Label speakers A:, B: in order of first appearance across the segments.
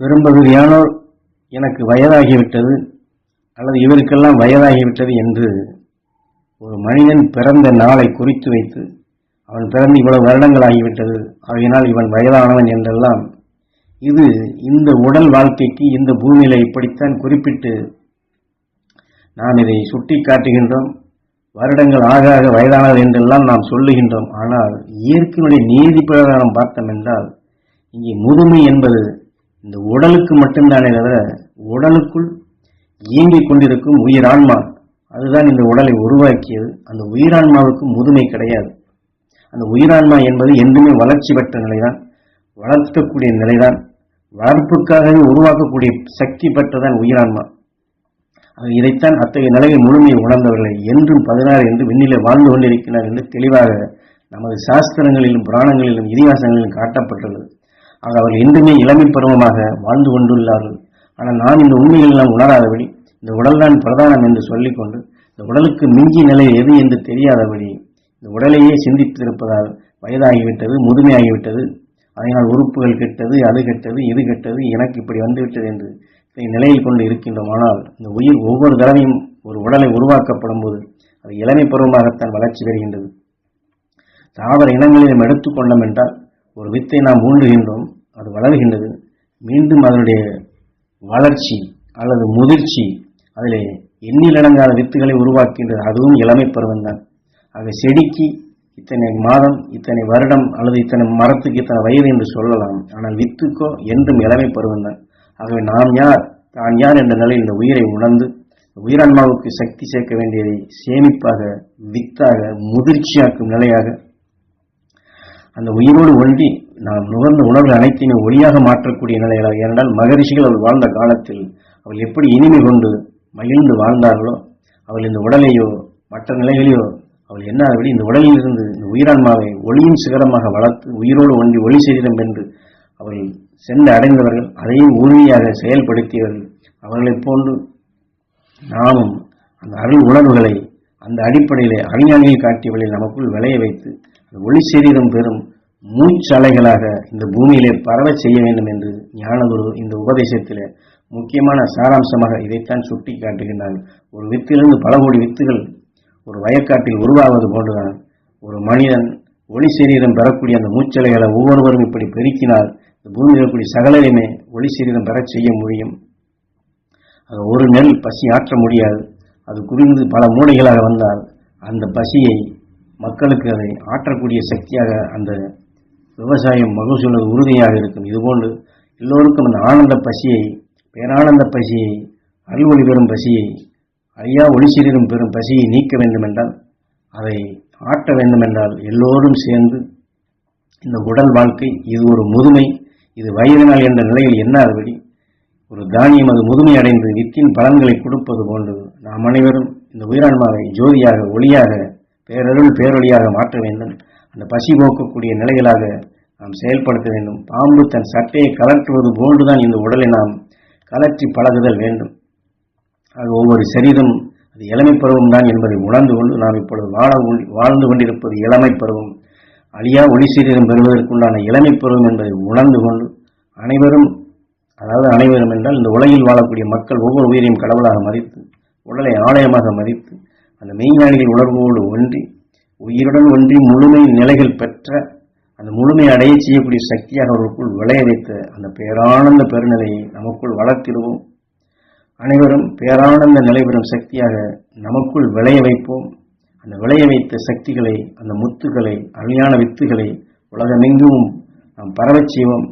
A: பெரும்பகுதியானோர் எனக்கு வயதாகிவிட்டது அல்லது இவருக்கெல்லாம் வயதாகிவிட்டது என்று ஒரு மனிதன் பிறந்த நாளை குறித்து வைத்து அவன் பிறந்து இவ்வளவு வருடங்கள் ஆகிவிட்டது ஆகையினால் இவன் வயதானவன் என்றெல்லாம் இது இந்த உடல் வாழ்க்கைக்கு இந்த பூமியில இப்படித்தான் குறிப்பிட்டு நாம் இதை சுட்டி காட்டுகின்றோம் வருடங்கள் ஆக ஆக வயதானது என்றெல்லாம் நாம் சொல்லுகின்றோம். ஆனால் இயற்கையினுடைய நீதி பிரகாரம் பார்த்தோம் என்றால் இங்கே முதுமை என்பது இந்த உடலுக்கு மட்டும்தானே தவிர உடலுக்குள் இயங்கிக் கொண்டிருக்கும் உயிரான்மா அதுதான் இந்த உடலை உருவாக்கியது. அந்த உயிரான்மாவுக்கு முதுமை கிடையாது. அந்த உயிரான்மா என்பது என்றுமே வளர்ச்சி பெற்ற நிலைதான் வளர்க்கக்கூடிய நிலைதான் வளர்ப்புக்காகவே உருவாக்கக்கூடிய சக்தி பெற்றதான் உயிரான்மா. அது இதைத்தான் அத்தகைய நிலையை முழுமையை உணர்ந்தவர்களை என்றும் பதினாறு என்று விண்ணிலே வாழ்ந்து கொண்டிருக்கிறார் என்று தெளிவாக நமது சாஸ்திரங்களிலும் புராணங்களிலும் இதிகாசங்களிலும் காட்டப்பட்டுள்ளது. ஆக அவர்கள் என்றுமே இளமை பருவமாக வாழ்ந்து கொண்டுள்ளார்கள். ஆனால் நான் இந்த உண்மையில் எல்லாம் உணராதபடி இந்த உடல்தான் பிரதானம் என்று சொல்லிக்கொண்டு இந்த உடலுக்கு மிஞ்சிய நிலை எது என்று தெரியாதபடி இந்த உடலையே சிந்தித்திருப்பதால் வயதாகிவிட்டது முதுமையாகிவிட்டது. அதனால் உறுப்புகள் கெட்டது அது கெட்டது இது கெட்டது எனக்கு இப்படி வந்துவிட்டது என்று நிலையில் கொண்டு இருக்கின்றோம் ஆனால் இந்த உயிர் ஒவ்வொரு தடவையும் ஒரு உடலை உருவாக்கப்படும் போது அது இளமை பருவமாகத்தான் வளர்ச்சி பெறுகின்றது. தாவர இனங்களிலும் எடுத்துக்கொண்டோம் என்றால் ஒரு வித்தை நாம் ஊன்றுகின்றோம் அது வளர்கின்றது. மீண்டும் அதனுடைய வளர்ச்சி அல்லது முதிர்ச்சி அதில் எண்ணிலடங்காத வித்துகளை உருவாக்கின்றது அதுவும் இளமை பருவம்தான் ஆக செடிக்கு இத்தனை மாதம் இத்தனை வருடம் அல்லது இத்தனை மரத்துக்கு இத்தனை வயது என்று சொல்லலாம். ஆனால் வித்துக்கோ என்றும் இளமை பருவம்தான் ஆகவே நாம் யார்? தான் யார் என்ற நிலையில் இந்த உயிரை உணர்ந்து உயிரான்மாவுக்கு சக்தி சேர்க்க வேண்டியதை சேமிப்பாக வித்தாக முதிர்ச்சியாக்கும் நிலையாக அந்த உயிரோடு ஒன்றி நாம் நுகர்ந்த உணர்வு அனைத்தையும் ஒளியாக மாற்றக்கூடிய நிலையில ஏனென்றால் மகரிஷிகள் அவள் வாழ்ந்த காலத்தில் அவள் எப்படி இனிமை கொண்டு மகிழ்ந்து வாழ்ந்தார்களோ அவள் இந்த உடலையோ மற்ற நிலைகளையோ அவள் என்ன அப்படி இந்த உடலில் இருந்து இந்த உயிரான்மாவை ஒளியின் சிகரமாக வளர்த்து உயிரோடு ஒன்றி ஒளி சரீரம் என்று அவள் சென்று அடைந்தவர்கள் அதையும் உறுதியாக செயல்படுத்தியவர்கள். அவர்களைப் போன்று நாமும் அந்த அருள் உணர்வுகளை அந்த அடிப்படையிலே அறிஞானிகள் காட்டியவளில் நமக்குள் விளைய வைத்து ஒளி சரீரம் பெறும் மூச்சலைகளாக இந்த பூமியிலே பரவ செய்ய வேண்டும் என்று ஞானகுரு இந்த உபதேசத்திலே முக்கியமான சாராம்சமாக இதைத்தான் சுட்டி காட்டுகின்றார்கள் ஒரு வித்திலிருந்து பல கோடி வித்துகள் ஒரு வயக்காட்டில் உருவாவது போன்றுதான். ஒரு மனிதன் ஒளி சரீரம் பெறக்கூடிய அந்த மூச்சலைகளை ஒவ்வொருவரும் இப்படி பெருக்கினால் இந்த பூமியில் இருக்கக்கூடிய சகலரையுமே ஒளி சரீரம் பெறச் செய்ய முடியும். அது ஒரு நெல் பசி ஆற்ற முடியாது. அது குவிந்து பல மூடைகளாக வந்தால் அந்த பசியை மக்களுக்கு அதை ஆற்றக்கூடிய சக்தியாக அந்த விவசாயம் மகசூல் உறுதியாக இருக்கும். இதுபோன்று எல்லோருக்கும் அந்த ஆனந்த பசியை பேரானந்த பசியை அருள்வொளி பெறும் பசியை ஐயா ஒளிசீரிலும் பெறும் பசியை நீக்க வேண்டுமென்றால் அதை ஆட்ட வேண்டுமென்றால் எல்லோரும் சேர்ந்து இந்த உடல் வாழ்க்கை இது ஒரு முதுமை இது வயதினால் என்ற நிலையில் எண்ணாதபடி ஒரு தானியம் அது முதுமை அடைந்து வித்தின் பலன்களை கொடுப்பது போன்று நாம் அனைவரும் இந்த உயிரான்மாவை ஜோதியாக ஒளியாக பேரருள் பேரொழியாக மாற்ற வேண்டும். அந்த பசி போக்கக்கூடிய நிலைகளாக நாம் செயல்படுத்த வேண்டும். பாம்பு தன் சட்டையை கலற்றுவது போன்றுதான் இந்த உடலை நாம் கலற்றி பழகுதல் வேண்டும். அது ஒவ்வொரு சரீரம் அது இளமை பருவம் தான் என்பதை உணர்ந்து கொண்டு நாம் இப்பொழுது வாழ வாழ்ந்து கொண்டிருப்பது இளமை பருவம். அழியா ஒளி சீரீரம் பெறுவதற்குண்டான இளமை பருவம் என்பதை உணர்ந்து கொண்டு அனைவரும் அதாவது அனைவரும் என்றால் இந்த உலகில் வாழக்கூடிய மக்கள் ஒவ்வொரு உயிரையும் கடவுளாக மதித்து உடலை ஆலயமாக மதித்து அந்த மெய்ஞானிகள் உணர்வோடு ஒன்றி உயிருடன் ஒன்றி முழுமை நிலைகள் பெற்ற அந்த முழுமை அடைய செய்யக்கூடிய சக்தியாக அவர்களுக்குள் விளைய வைத்த அந்த பேரானந்த பெருநிலையை நமக்குள் வளர்த்திடுவோம். அனைவரும் பேரானந்த நிலை பெறும் சக்தியாக நமக்குள் விளைய வைப்போம். அந்த விளைய வைத்த சக்திகளை அந்த முத்துக்களை அழியான வித்துகளை உலகமெங்கும் நாம் பரவச் செய்வோம்.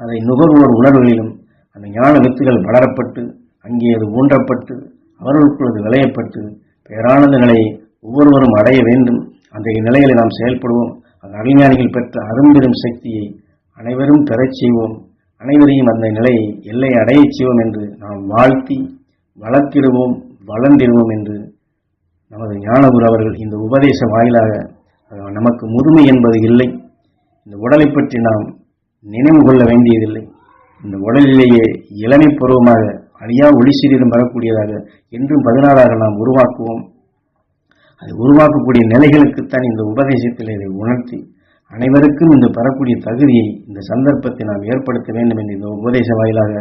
A: அதை நுகர்வோர் உணர்வுகளிலும் அந்த ஞான வித்துகள் வளரப்பட்டு அங்கே அது ஊன்றப்பட்டு அவர்களுக்குள் அது விளையப்பட்டு பேரானந்த நிலையை ஒவ்வொருவரும் அடைய வேண்டும். அந்த நிலைகளை நாம் செயல்படுவோம். அந்த அறிஞானிகள் பெற்ற அரும்பெரும் சக்தியை அனைவரும் பெறச் செய்வோம். அனைவரையும் அந்த நிலையை எல்லை அடையச் செய்வோம் என்று நாம் வாழ்த்தி வளர்த்திடுவோம் வளர்ந்திடுவோம் என்று நமது ஞானகுரு அவர்கள் இந்த உபதேச வாயிலாக நமக்கு முதுமை என்பது இல்லை. இந்த உடலை பற்றி நாம் நினைவு கொள்ள வேண்டியதில்லை. இந்த உடலிலேயே இளமை பருவமாக அழியா ஒளி சீரிடம் வரக்கூடியதாக என்றும் பதினாறாக நாம் உருவாக்குவோம். அதை உருவாக்கக்கூடிய நிலைகளுக்குத்தான் இந்த உபதேசத்தில் இதை உணர்த்தி அனைவருக்கும் இந்த பெறக்கூடிய தகுதியை இந்த சந்தர்ப்பத்தை நாம் ஏற்படுத்த வேண்டும் என்று இந்த உபதேச வாயிலாக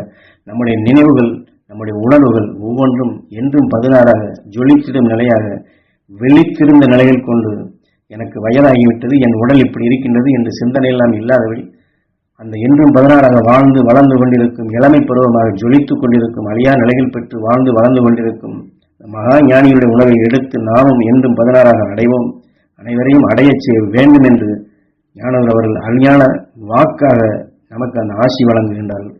A: நம்முடைய நினைவுகள் நம்முடைய உணர்வுகள் ஒவ்வொன்றும் என்றும் பதினாறாக ஜொலித்திடும் நிலையாக வெளித்திருந்த நிலையில் கொண்டு எனக்கு வயதாகிவிட்டது என் உடல் இப்படி இருக்கின்றது என்று சிந்தனையெல்லாம் இல்லாதபடி அந்த என்றும் பதினாறாக வாழ்ந்து வளர்ந்து கொண்டிருக்கும் இளமை பருவமாக ஜொலித்துக் கொண்டிருக்கும் அழியா நிலைகள் பெற்று வாழ்ந்து வளர்ந்து கொண்டிருக்கும் மகா ஞானியுடைய உணவை எடுத்து நாமும் என்றும் பதினாறாக அடைவோம். அனைவரையும் அடையச் செய்ய வேண்டும் என்று ஞானவர் அவர்கள் அஞ்ஞான வாக்காக நமக்கு அந்த ஆசி வழங்குகின்றார்கள்.